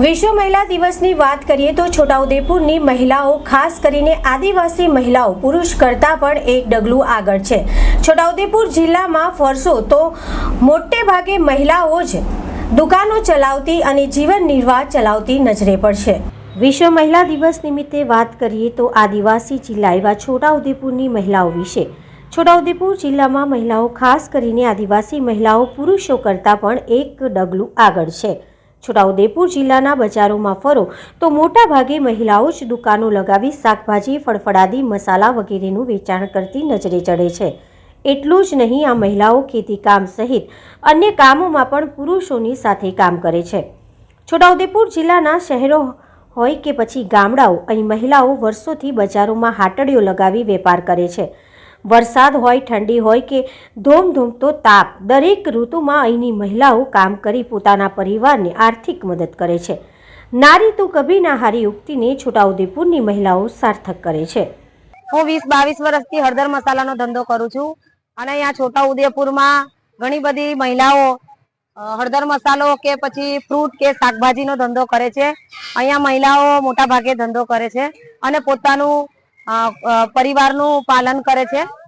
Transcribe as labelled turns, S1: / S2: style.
S1: વિશ્વ મહિલા દિવસની વાત કરીએ તો છોટાઉદેપુરની મહિલાઓ, ખાસ કરીને આદિવાસી મહિલાઓ, પુરુષ કરતાં પણ એક ડગલું આગળ છે. છોટાઉદેપુર જિલ્લામાં ફરશો તો મોટે ભાગે મહિલાઓ જ દુકાનો ચલાવતી અને જીવન નિર્વાહ ચલાવતી નજરે પડશે. વિશ્વ મહિલા દિવસ નિમિત્તે વાત કરીએ તો આદિવાસી જિલ્લા એવા છોટાઉદેપુરની મહિલાઓ વિશે. છોટાઉદેપુર જિલ્લામાં મહિલાઓ, ખાસ કરીને આદિવાસી મહિલાઓ, પુરુષો કરતાં પણ એક ડગલું આગળ છે. છોટાઉદેપુર જિલ્લાના બજારોમાં ફરો તો મોટા ભાગે મહિલાઓ જ દુકાનો લગાવી શાકભાજી, ફળફળાદી, મસાલા વગેરેનું વેચાણ કરતી નજરે ચડે છે. એટલું જ નહીં, આ મહિલાઓ ખેતીકામ સહિત અન્ય કામોમાં પણ પુરુષોની સાથે કામ કરે છે. છોટાઉદેપુર જિલ્લાના શહેરો હોય કે પછી ગામડાઓ, અહીં મહિલાઓ વર્ષોથી બજારોમાં હાટડીઓ લગાવી વેપાર કરે છે. વરસાદ હોય, ઠંડી હોય કે ધૂમધૂમતો તાપ, દરેક ઋતુમાં અહીંની મહિલાઓ કામ કરી પોતાના પરિવારને આર્થિક મદદ કરે છે. નારી તું કભી ના હારી ઉક્તિને છોટાઉદેપુરની મહિલાઓ સાર્થક કરે છે.
S2: હું વીસ બાવીસ વર્ષથી હળદર મસાલાનો ધંધો કરું છું અને અહીંયા છોટાઉદેપુરમાં ઘણી બધી મહિલાઓ હળદર મસાલો કે પછી ફ્રૂટ કે શાકભાજીનો ધંધો કરે છે. અહીંયા મહિલાઓ મોટા ભાગે ધંધો કરે છે અને પોતાનું પરિવારનું પાલન કરે છે.